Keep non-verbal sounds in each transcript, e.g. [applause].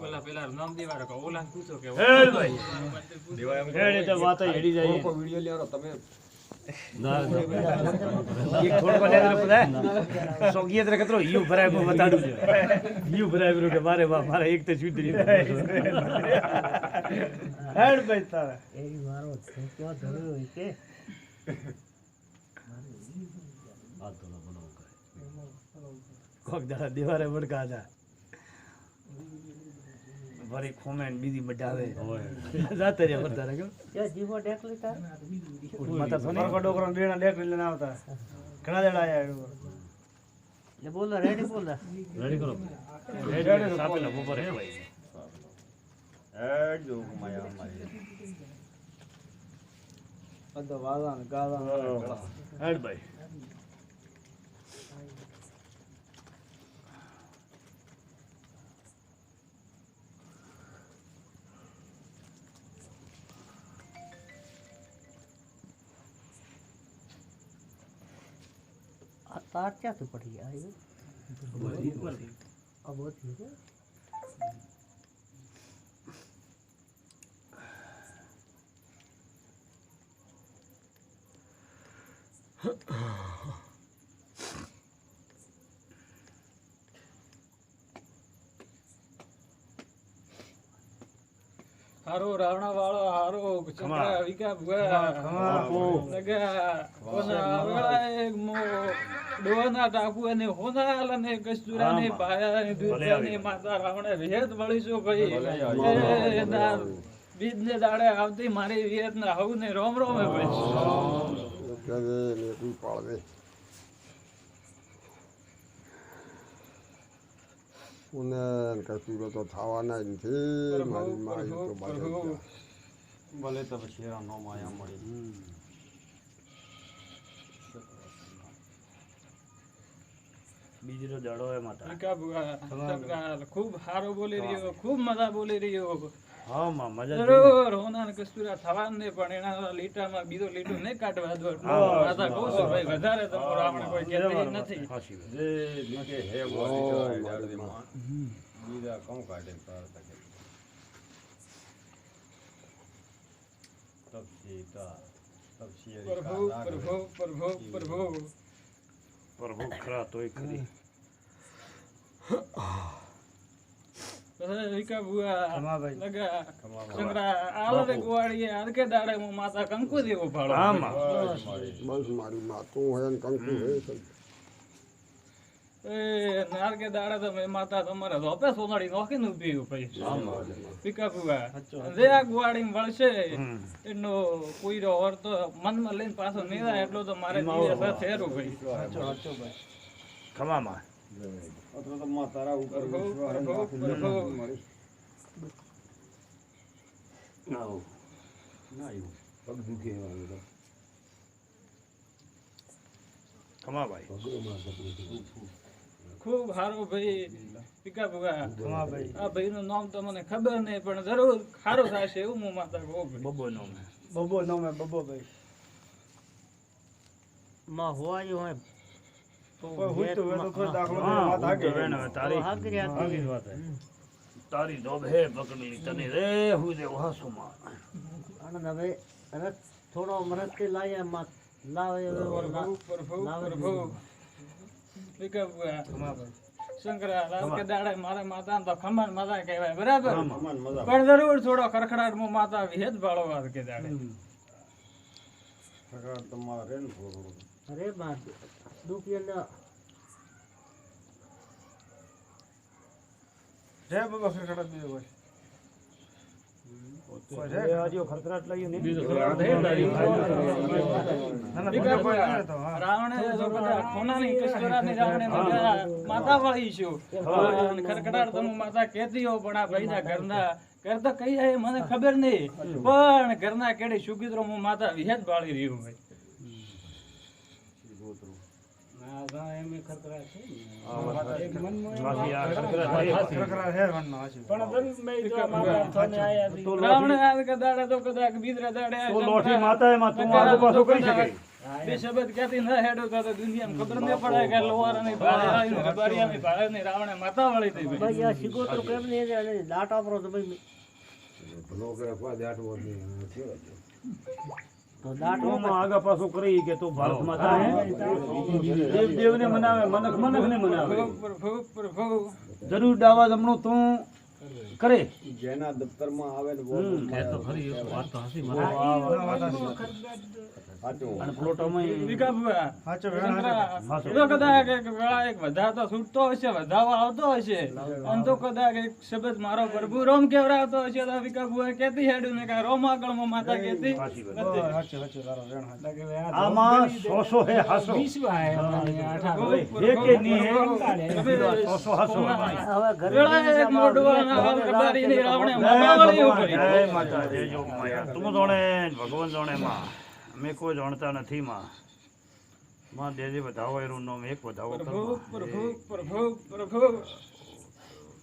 ઓલા પેલા નામ દેવાડો કે ઓલા પૂછો કે હેડ ભાઈ. હેડ એ તો વાત હેડી જાય. વીડિયો તમે. તો કોક દાડા દેવારે વડકા હતા ભરી કોમેન્ટ બીજી મઢાવે જાતે રે વરતા રે માતા સોની કો ડોકરો બેણા લેક લઈને આવતા. ઘણા દેડા આયા બોલો રેડી બોલો. રેડી કરો. રેડી સાપેલા ઉપર હે ભાઈ? એડ જો માયા મારી બધો વાલા ને ગાલા એડ ભાઈ. આ તાર ક્યાંથી પડી આવ્યું આ બહુ થયું છે હારો રાવણા વાળો હારો છોકરા વિકા ભુવા. લગા કોના આવેલા એક મો ડોના ટાપુ અને હોનાલ અને કસ્તુરા ને પાયા અને દૂધા ને માતા રાવણે વિહેત વળીશું ભાઈ. બીજ ને દાડે આવતી મારી વિયત ને હવ ને રોમ રોમ ભાઈ. ઉને કશું તો થવાના જ નથી. મારી માઈ તો ભલે તો પછી નો માયા મળી. બીજો દાડો હે માતા. ખૂબ હારો બોલી રહ્યો ખૂબ મજા બોલી રહ્યો. હા માં મજા જરૂર હોના કસ્તુરા થવા ને પણ એના લીટામાં બીજો લીટો નહીં કાઢવા દો. માતા કહું છું ભાઈ વધારે તો આપણે કોઈ કહેતી નથી. જે નીચે હે બોલી બીજા કમ કાઢે તાર તકે? તપસી તા પ્રભુ પ્રભુ પ્રભુ પ્રભુ. પ્રભુ ખરા તોય ખરી ને નારકે દાડે તમે માતા તમારે રોપે સોનાડી નોખીને ઊભી પછી વિકા ભુવા જે આ ગોવાળી વળશે એનો કોઈરો ઓર તો મનમાં લઈને પાછો નહીં એટલો તો મારે જીવે સાથે ભાઈ. ખમા ભાઈ. ખૂબ સારું ભાઈ. પીકા ભુવા ખમા ભાઈ. આ ભાઈ નું નામ તો મને ખબર નહીં પણ જરૂર સારું થશે એવું હું માતા કહું ભાઈ. બબો બબો બબો માં હોય. તારી હે. પકડલી તને રે હું આનંદ હવે રસ થોડો મરસથી લાયા માં લાવે પ્રભુ પ્રભુ શંકરા લાલ કે દાડે મારા માતા તો ખંભાન માતા કહેવાય બરાબર? પણ જરૂર થોડો ખરખડાટમાં માતા વિહેત ભાળો વાત કે દાડે તમારે રે અરે માં દુપિયા જય બાબા ખડખડા બીજો ભાઈ માતા વાળી છું. ખરખડાટ તો હું માતા કહેતી હોઉં પણ આ ભાઈના ઘરના ઘર તો કઈ આયે મને ખબર નહીં પણ ઘરના કેડે સુગીત્રો હું માતા વિહેજ બાળી રહ્યું ભાઈ માફી આ ખરખરાટ લાગ્યો. ખડખડા હે વનનો હાચું. તો રાવણે લોઠી. આ કે દાડે તો કદાચ બીજરા દાડે તો લોઠી માતા એમાં તું આ પાછો કરી શકે. બે શબ્દ ક્યાંથી ન હેડો તો તો દુનિયામાં ખબર ન પડે કે લોહારાની ભાળે આવીને રબારિયાની ભાળેની રાવણે માતા વળી હતી ભાઈ. આ સિગોતરો કેમ નહીં દાટ આપરો તો ભાઈ. ભલો કોઈ દાટવો નહીં. તો આગા પાછું કરી કે તું ભારત માતા હે દેવ દેવને મનાવે મનખ મનખને મનાવે. પ્રભુ પ્રભુ જરૂર દાવા જમણું તું કરે. જેના દફતરમાં આવે ને તો મારો પ્રભુ રોમ કેવરાવતો હશે તો વિકા ભુવા કેતી હેડું ને રોમ આગળમાં માતા કેતી. આમાં સોસો હે હાસો. હે ની હે સોસો હાસો હવે ઘરે એક મોઢવાના હાલ કબારીની રાવણે માતા વળી ઉપડી. જય માતા જય જોગ માયા. તું જાણે ભગવાન જોણે માં અમે કોઈ જાણતા નથી માં. માં દેજે વધાવો એનું નામ એક વધાવો પ્રભુ પ્રભુ પ્રભુ પ્રભુ.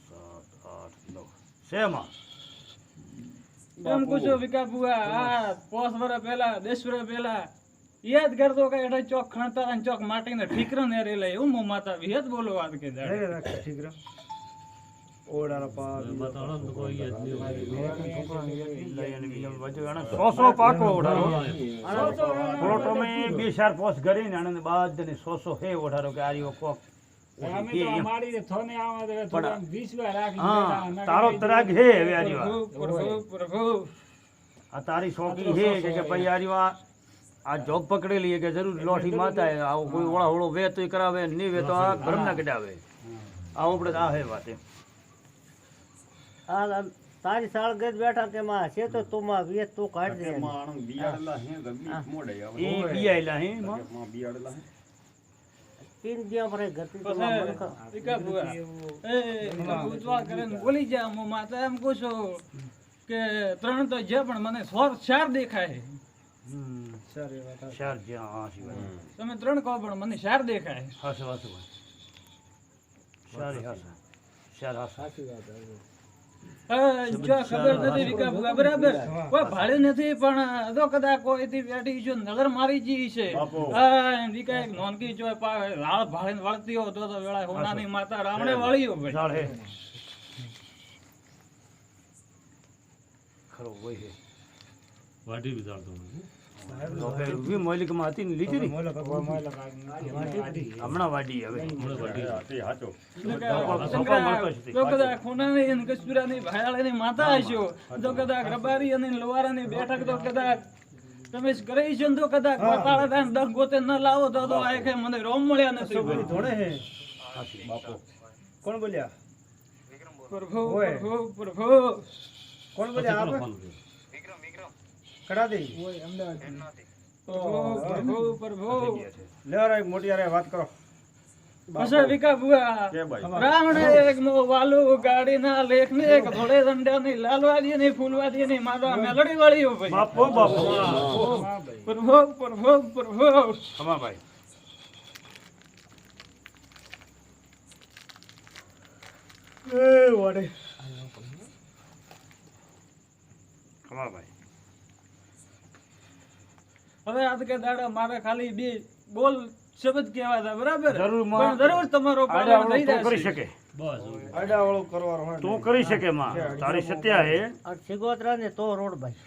સાત આઠ નવ. છે માં? એમ પૂછો વિકા ભુવા આ પોસ વર્ષ પહેલા દસ વર્ષ પહેલા યાદ કરતો કે એટલે ચોક ખણતા અને ચોક માટીને ઠીકરો ને રે લે એવું મો માતા વિહત બોલો વાત કે દાડે. સોસો પાકો ઓઢારો પ્લોટોમાં બે ચાર પોસ કરીને આનંદ બાદ સોસો હે ઓઢારો કે આર્યો કોક. હા તારો તરાગ હે હવે આર્યો આ તારી શોકી હે કે કે ભાઈ આર્યો આ આ જોબ પકડેલી કે જરૂર લોઠી માતા આવું આવો કોઈ ઓળા ઓળો વે તો કરાવે નહીં વે તો આ ભરમ ના કઢાવે આવું આપણે આ હે વાત એમ. આ તારી સાળ ગજ બેઠા કે માં છે તો તું માં વે તું કાઢ દે માં આણંદ બિયાડલા હે ગમી મોડે આવે. એ બિયાડલા હે માં. એમાં બિયાડેલા હે. તીન દિયા પર ગતિ તો માં એ ઉજવા કરે ને બોલી જા મો માતા એમ પૂછો કે ત્રણ તો છે પણ મને સોર ચાર દેખાય. હમ. સારી વાત. ચાર જ્યાં હા શી વાત તમે ત્રણ કહો પણ મને ચાર દેખાય. હાસે વાત સારી હાસે સાચી વાત હા, જો ખબર નથી વિકા બરાબર? કોઈ ભાડે નથી પણ જો કદાચ કોઈ થી બેઠી છે નજર મારી જી છે વિકા એક નોનકી જો પા લાળ ભાડે વળતી હો તો તો વેળા હોનાની માતા રાવણે વળ્યો ભાઈ તો ફેર ઊભી મોલિકમાં હતી ને લીધી ને? મોલો ભગવાન મોલો કાઢ. હમણાં વાડી હવે. શંકરા, જો કદાચ ખૂનાની અને કસ્તુરાની ભાયાળાની માતા હશો. જો કદાચ રબારી અને લોહારાની બેઠક તો કદાચ તમે કરી છે તો કદાચ પાતાળા દસ ગોતે ન લાવો તો તો આ કે મને રોમ મળ્યા નથી. ભાઈ. ધોળે હે. કોણ બોલ્યા? પ્રભુ પ્રભુ પ્રભુ. કોણ બોલ્યા આપ કડા દે? પ્રભુ પ્રભુ પ્રભુ લેવા મોટી વાત કરો. પછી વિકા ભુવા. રાવણ એક મો વાલુ ગાડીના લેખને એક ધોળે દંડાની લાલવાદી ની ફૂલવાદી ની માતા મેલડી વાળી હો. ભાઈ બાપો બાપો પ્રભુ પ્રભુ પ્રભુ ખમા ભાઈ. એ વડે. ખમા ભાઈ. હવે આજ કે દાડા મારે ખાલી બે બોલ શબ્દ કહેવા હતા બરાબર? જરૂર પણ જરૂર તમારો કરી શકે. આડાવાળું કરવાનો હોય તું કરી શકે માં. તારી સત્યા હે. આ સિગોતરા ને તો રોડ ભાઈ.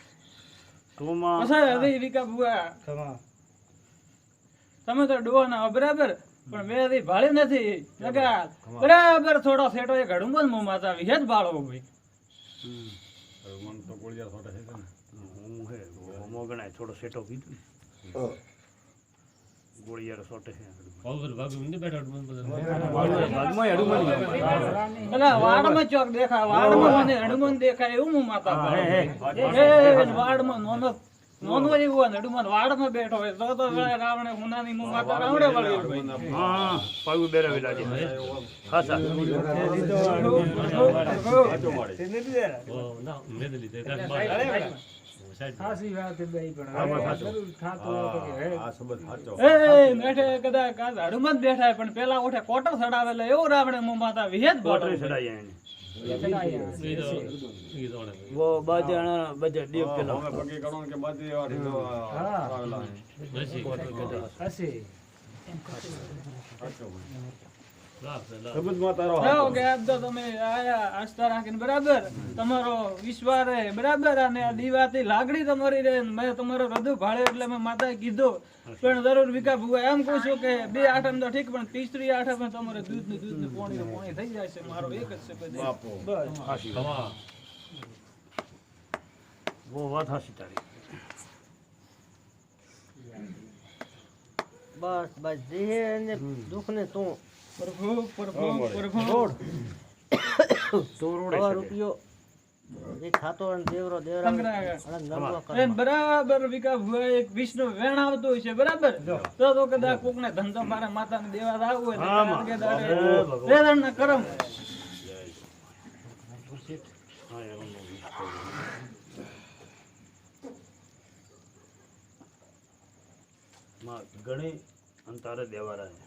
તું માં પછી હવે વિકા ભુવા ખમા. તમે તો ડોવાના હો, બરાબર? પણ મેં હજી ભાળી નથી. લગા બરાબર થોડો સેટો એક હડુંબન મો માતા વિહેત ભાળો ભાઈ. મન તો ગોળિયા થોડા છે ને. હું હે હોમો થોડો સેટો કીધું ગોળિયાર સોટે હે ભાગમાં હડુમન પેલા વાડમાં ચોક દેખાય વાડમાં મને હડુમન દેખાય એવું હું માતા હે વાડમાં નોનો નોનો એવું હોય હડુમન વાડમાં બેઠો હોય તો તો રાવણે હુનાની મું માતા રાવણે વળી હા પાગુ બેરાવેલા છે ખાસા તે નથી દે. સાચી વાત છે ભાઈ પણ વાત. સાચું. જરૂર થાતું કે આ સંબંધ સાચો. એ બેઠે પણ પેલા ઉઠે કોટર ચડાવેલો એવું રાવણે મો માતા વિહેત કોટરી ચડાઈ એને. ચડાયા. વો બાજાણા બધા દેવ પેલા હવે પગે કરો ને કે બધી વાળી તો આવેલા છે. હશે. સાચો ભાઈ. સંબંધમાં તારો જાઓ કે આજ તો તમે આયા આસ્થા રાખીને બરાબર તમારો વિશ્વાસ રહે બરાબર અને દીવાથી લાગણી તમારી રહે મેં તમારો હૃદય ભાળે એટલે મેં માતાએ કીધું પણ જરૂર વિકા ભૂવા એમ કહું છું કે બે આઠમ તો ઠીક પણ ત્રીસરી આઠમ તમારે દૂધ ને દૂધ ને પોણી ને પોણી થઈ જાય છે મારો એક જ છે બસ હાસી વાત હાસી તારી બસ બસ જે દુઃખ ને તું પ્રભુ પ્રભુ પ્રભુ. તો [coughs] સવા રૂપિયો. જે ખાતો હોય દેવરો દેવરા. અને બરાબર વિકા ભૂવા એક વિષ્ણુ વેણ આવતું હોય છે બરાબર? તો તો કદાચ કોકને ધંધો મારા માતાને દેવા આવવું હોય ભગવાન. વેદનના કરમ. ઘણી અને દેવારા છે.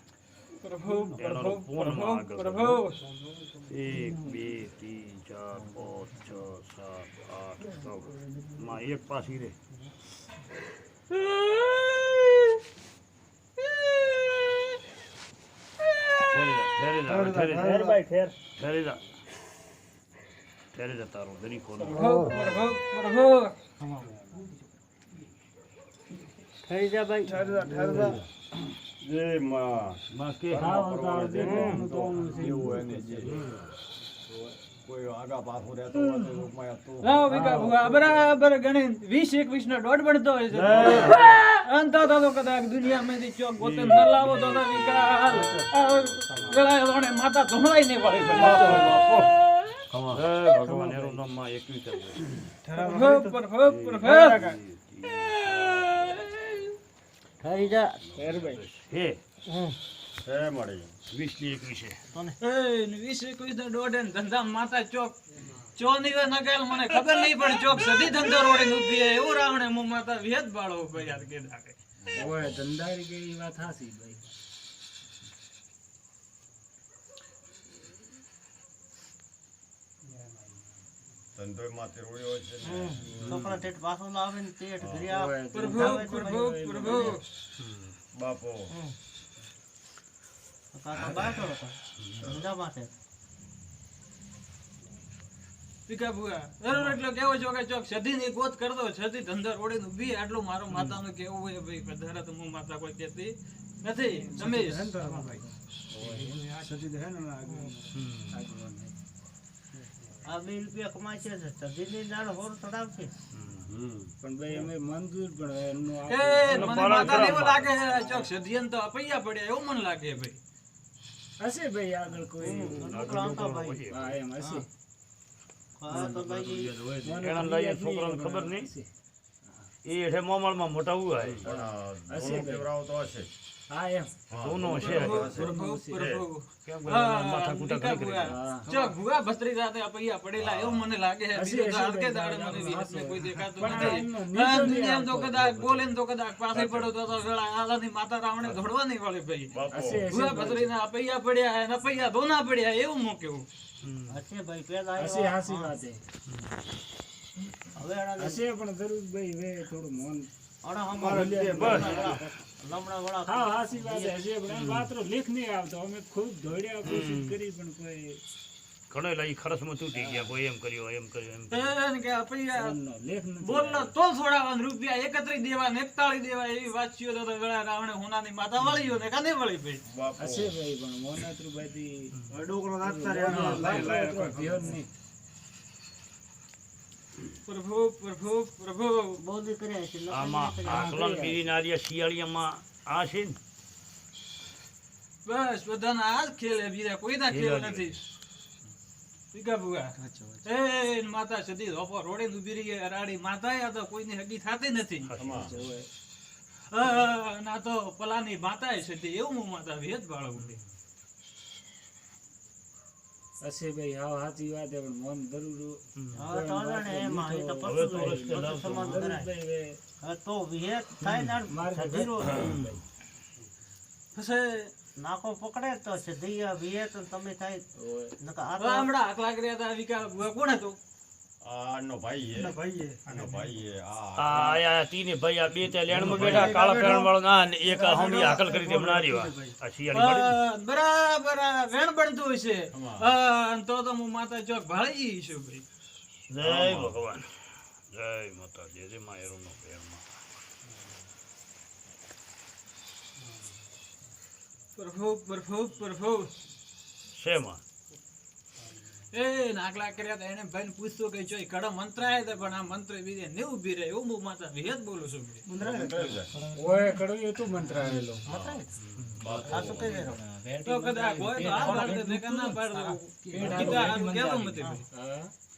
પ્રભુ પ્રભુ પ્રભુ પ્રભુ. એક બે ત્રણ ચાર પાંચ છ સાત આઠ નવ. માં એક પાછી રે. ઠેરી જા, ઠેરી જા, ઠેરી જા. ઠેરી જા ઠેરી જા. જા માં. માં કે જે એવું એને જે. કોઈ આગા પાછું રહેતું હોય તો ઉપમાય વિકા ભુવા બરાબર ગણી વીસ એકવીસ નો દોઢ બનતો હોય છે અંત તો તો કદાચ દુનિયામાંથી ચોક ગોતે ન લાવો તો તો વિકા હાલ આ માતા ધોળાઈ નહીં પડી ભગવાન એનું નામમાં એકવી કરજો પ્રભુ પ્રભુ પ્રભુ થઈ જા. હે? હે મળી. વીસની એકવીસ વીસ એકવીસ દોઢ ધંધા માતા ચોક. ચો નીવે નગેલ મને ખબર નહીં પણ ચોક સદી ધંધો રોડે એવું રાવણે મુ માતા વિયત બાળો ભાઈ યાર કે દાખે ઓય ધંધારી કે વાત હાસી ભાઈ? ધંધોય માથે રોયો છે છોકરા ઠેઠ પાછો લાવે ને ઠેઠ ઘર્યા પ્રભુ પ્રભુ પ્રભુ બાપો કાકા બાટો હતો પીકા જરૂર એટલો કેવો છો કે ચોક સદી ની ગોત કરતો સદી ઓડી નું ઊભી આટલું મારું માતાનું કેવું હોય ભાઈ તો હું માતા કોઈ કહેતી નથી તમે આ બે રૂપિયા કમાય છે. સદીની દાળ હોર ચડાવશે પણ ભાઈ અમે મંજૂર પણ એમનું એ મને માતાને એવું લાગે છે ચોક સદીયન તો અપૈયા પડ્યા એવું મને લાગે ભાઈ. હશે ભાઈ આગળ કોઈ. છોકરા ભાઈ. હા એમ હશે. હા. તો ભાઈ એના લઈએ છોકરાને ખબર નહીં? એ હેઠે મોમળમાં મોટા હોય તો હશે. હા એમ. સોનો છે. પ્રભુ પ્રભુ કેમ કે હા, માથા કૂટા કરી કરી ભુવા. ભુવા ભસ્ત્રી સાથે અપૈયા પડેલા એવું મને લાગે છે. હશે, તો હશે દાડે મને વિહતને કોઈ દેખાતું નથી. એમનો હા, તો નહીં કદાચ બોલે ને તો કદાચ પાસે પડો તો તો આલાની માતા રાવણે દોડવાની વાળી ભાઈ. બાપો. હશે ના અપૈયા પડ્યા અને અપૈયા ધોના પડ્યા એવું કેવું? હશે ભાઈ પેલા હશે હાસી વાત. હવે હશે પણ જરૂર ભાઈ હવે થોડું મન આના મારો લે, બસ. લમણા વડા હા હાસી વાત છે. હશે પણ એમ વાતરો લેખ નહીં આવતો. અમે ખૂબ દોડ્યા કોશિશ કરી પણ કોઈ ઘણો લઈ ખરસમાં તૂટી ગયા કોઈ એમ કર્યો એમ કર્યો એમ કર્યું. એને કે અપૈયા એમનો લેખ નથી બોલનો તો થોડાવાન રૂપિયા એકત્રી દેવા ને એકતાળી દેવા એવી વાતચીઓ તો વેળા રાવણે હોનાની માતા વળી ને કાને વળી ભાઈ હશે ભાઈ પણ ડોકરો ધ્યાન નહીં. પ્રભુ પ્રભુ પ્રભુ. બોલી કર્યા છે આમાં આકલન બીજી નારિયા આ છે ને? બસ બધાના આ જ ખેલ બીજા કોઈના ખેલ ખેલ નથી. પીકા ભુવા એ માતા સદી ધોપો રોડે જ રહી અરાડી માતા આ તો કોઈની હગી થતી નથી. ના તો પલાની માતા સતી એવું હું માતા વેદ બાળક હશે ભાઈ હા સાચી વાત છે પણ મન જરૂર તો વિહેત થાય ને સધીરો પછી નાકો પકડે તો સધી વિહેત તો તમે થાય. નકા આ તો આકલા કર્યા હતા વિકા કોણ હતું? આનો ભાઈ હે આનો ભાઈ હે આ આ આયા તીને ભાઈ આ બે ત્યાં લેણમાં બેઠા કાળા પેરણ વાળો ના ને એક આ હાકલ કરી દે હમણાં રહ્યો આ શિયાળી બરાબર વેણ બનતું હશે. અ, તો તો હું માતા ચોક ભાળી છું ભાઈ. જય ભગવાન. જય માતાજી જય માયરોનો પ્રેમ પ્રભુ પ્રભુ પ્રભુ. શેમાં? એ નાકલા કર્યા હતા એને ભાઈને પૂછતો કે ચોય કડો મંત્ર આયા હતા પણ આ મંત્ર બીજે ને ઊભી રહે. એવું હું માતા વિહેત બોલું છું. ઓય એ તો મંત્ર આવેલો તો કઈ દેરો તો કદાચ હોય તો આ પાડ દે કે ના પાડ.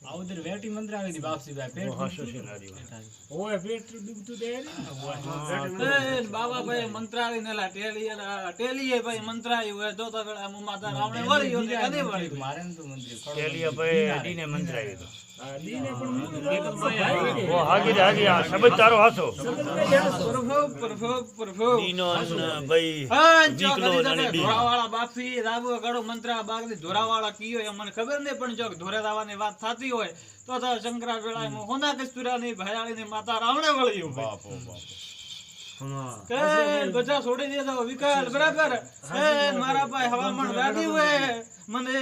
દે કીધા હારું કહેતું નથી ભાઈ હા. હાસો છે. નારી. ઓય પેટ દુખતું દે ને? બાબા ભાઈ મંત્રાળી ને લા ટેલી ટેલીએ ભાઈ મંત્રાળી હોય તો તો પેલા મુમાતા રાવણે વળી ગયો કદી વળી મારે તો અડીને મંત્ર. હતો. ને ભાઈ હા, જો દીકલો દી. ખબર નહીં પણ જો ધોરે દાવાની વાત થતી હોય તો તો શંકરા વેળાએ હોના ભયાળીની માતા રાવણે વળ્યું ભાઈ બધા છોડી દીધો વિકાસ બરાબર એ મારા પાસે હવામાન મને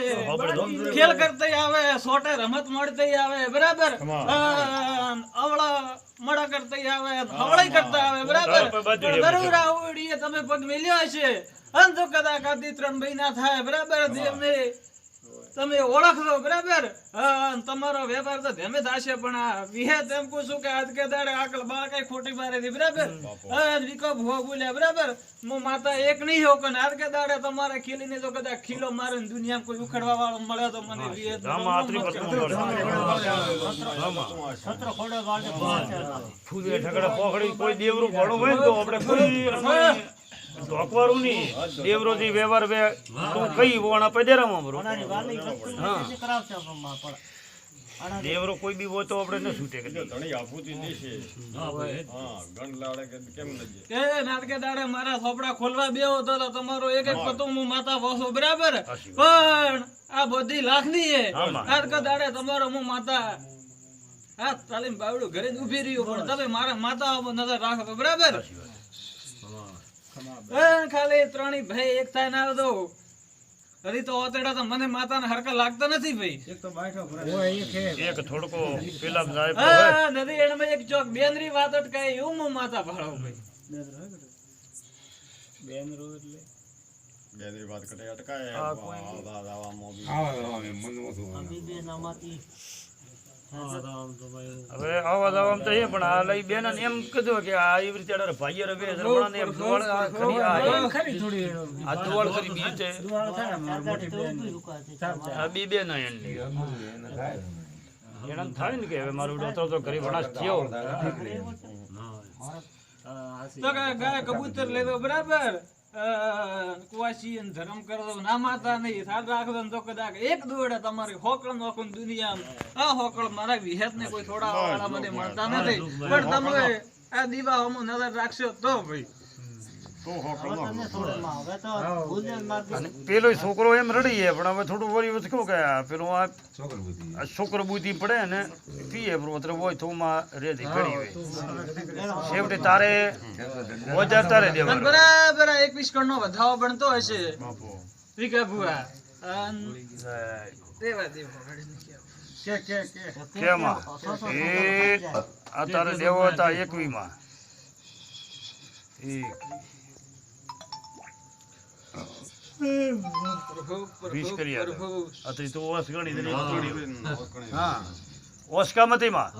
ખેલ કરતા આવે સોટે રમત મળતે આવે બરાબર? અવળા મળા કરતા આવે હવળાઈ કરતા આવે બરાબર? જરૂર આવડીએ તમે પગ મેલ્યો હશે અંધો કદાચ આદિ ત્રણ મહિના થાય બરાબર? દેવને તમે ઓળખો બરાબર? તમારો વેપાર તો ધેમે થશે પણ આ વિહે તેમ કહું છું કે આજ કે દાડે આકલ બાળ કઈ ખોટી મારે દી બરાબર? વિકો ભો બોલ્યા બરાબર? હું માતા એક નહીં હો કે આજ કે દાડે તમારે ખીલીને તો કદાચ ખીલો મારે ને દુનિયામાં કોઈ ઉખડવા વાળો મળે તો મને વિહે. સત્ર ખોડે વાળે ફૂલે ઠગડા પોખડી કોઈ દેવરું ઘણું હોય તો આપણે કોઈ નહીં દેવરોજી વેવર વે તું કઈ વોણ પદેરામાં બરો નથી આના દેવરો કોઈ બી હોય તો આપણે ન છૂટે કે ધણી આપૂતી દેશે. હા ગણ લાડે કે કેમ નજે એ નાટકે દાડે મારા સોપડા ખોલવા બેવો તો તમારો એક એક પતો હું માતા વસો બરાબર? પણ આ બધી લાખની હે. નાટકે દાડે તમારો હું માતા હા તાલીમ બાવડું ઘરે ઊભી ઊભી રહ્યું પણ તમે મારા માતા નજર રાખો બરાબર? ખાલી ત્રણેય ભાઈ એક થાય ના દો હરી તો ઓતેડા તો મને માતાને હરકા લાગતા નથી ભાઈ. એક હે. એક થોડકો હા નદી એમાં એક ચોક બેનરી વાત અટકાય એવું હું માતા ભાળો ભાઈ. બેન રો એટલે? બેદરી વાત કટે અટકાય. આ આવા બી હવે આવા જવામાં તો એ પણ આ લઈ બેન એમ કીધું કે આ એવી રીતે અડર ભાઈએ રવે રમણાને એમ આ ખરી આ ખરી થોડી આ દોડ ખરી બી છે. દુવાળ થાય ને મારી મોટી બેન આ બી બેન એની. એણ થાય ને કે હવે મારું ડોતરો તો ઘરે વણાશ થયો. તો કે ગાય કબૂતર લેવો બરાબર. કુવાસી અને ધર્મ કરો ના માતા નહીં સાર રાખો ને તો કદાચ એક દોડે તમારી હોકળ નોખો દુનિયા દુનિયામાં. આ હોકળ મારા વિહેત ને કોઈ થોડા વાળા મને મળતા નથી. પણ તમે આ દીવામાં નજર રાખશો તો ભાઈ. પેલો છોકરો એમ રડીએ પણ હવે થોડું વળી કયો કે આ પેલું આ આ છોકરો બુદ્ધિ પડે ને પીએ પ્રોત્ર હોય તો માં રે ઘડી હોય છેવટે તારે ઓજાર તારે દેવાનું. બરાબર એક એકવીસ કણ નો વધાવો બનતો હશે. વિકા ભુવા. અન દેવા દેવા કે કે કે. કેમાં? એ આ તારે દેવો હતા એકવી માં પ્રભુ વીસ કરી. પ્રભુ અતરી ઓસ ગણી દે હા. ઓસકામતી માં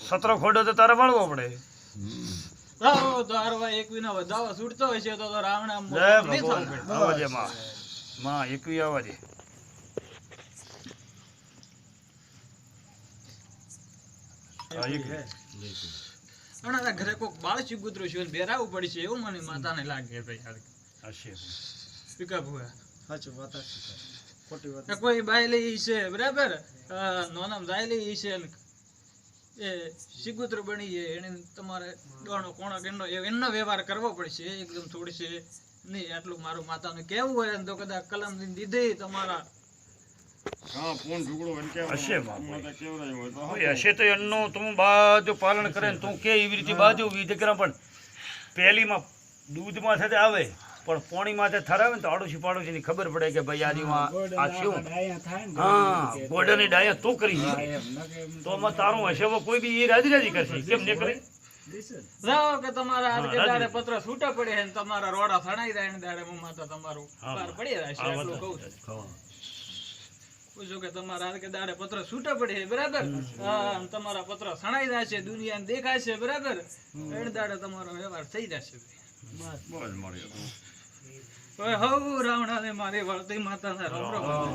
સતરો ખોડો તો તારે વાળવો પડે. તો હશે તો તો ઘરે કોક બાળ ચીકુતરું છે બેરાવું પડશે એવું મને માતાને લાગે ભાઈ હાલ. સાચું વાત ખોટી વાત. કોઈ બાયલી છે બરાબર? નોનામ જાયલી છે એ સિગુત્ર બની છે એને તમારે દોણો કોણો કેનો એનો વ્યવહાર કરવો પડશે એકદમ થોડી છે નહીં આટલું મારું માતાનું કેવું હોય ને તો કદાચ કલમ દીધી તમારા. હશે તો એનું તું બાજુ પાલન કરે ને તું કે એવી રીતે બાજુ વિધિ કરે પણ પહેલીમાં દૂધમાં થતે આવે. પણ પોણીમાં તે થરાવે ને તો આડોશી પાડોશીની ખબર પડે કે ભાઈ આજુમાં આ શું? હા થાયની ડાયા તું કરી છે. તો આમાં તારું હશે કોઈ બી એ રાજી રાજી કરશે કેમ ને. કરે જાઓ કે તમારા હાથ કે દાડે પત્ર છૂટા પડે છે ને તમારા રોડા થણાઈ જાય ને દાડે હું માતા તમારું હા. પાર પડી રહેશે એટલું કહું છું. પૂછો કે તમારા હાથ કે દાડે પત્ર છૂટા પડે છે બરાબર? હા તમારા પત્ર સણાઈ જશે દુનિયાને દેખાય છે બરાબર એને દાડે તમારો વ્યવહાર થઈ જશે. હવે હવ રાવણાને મારી વળતી માતાને રામ રામ.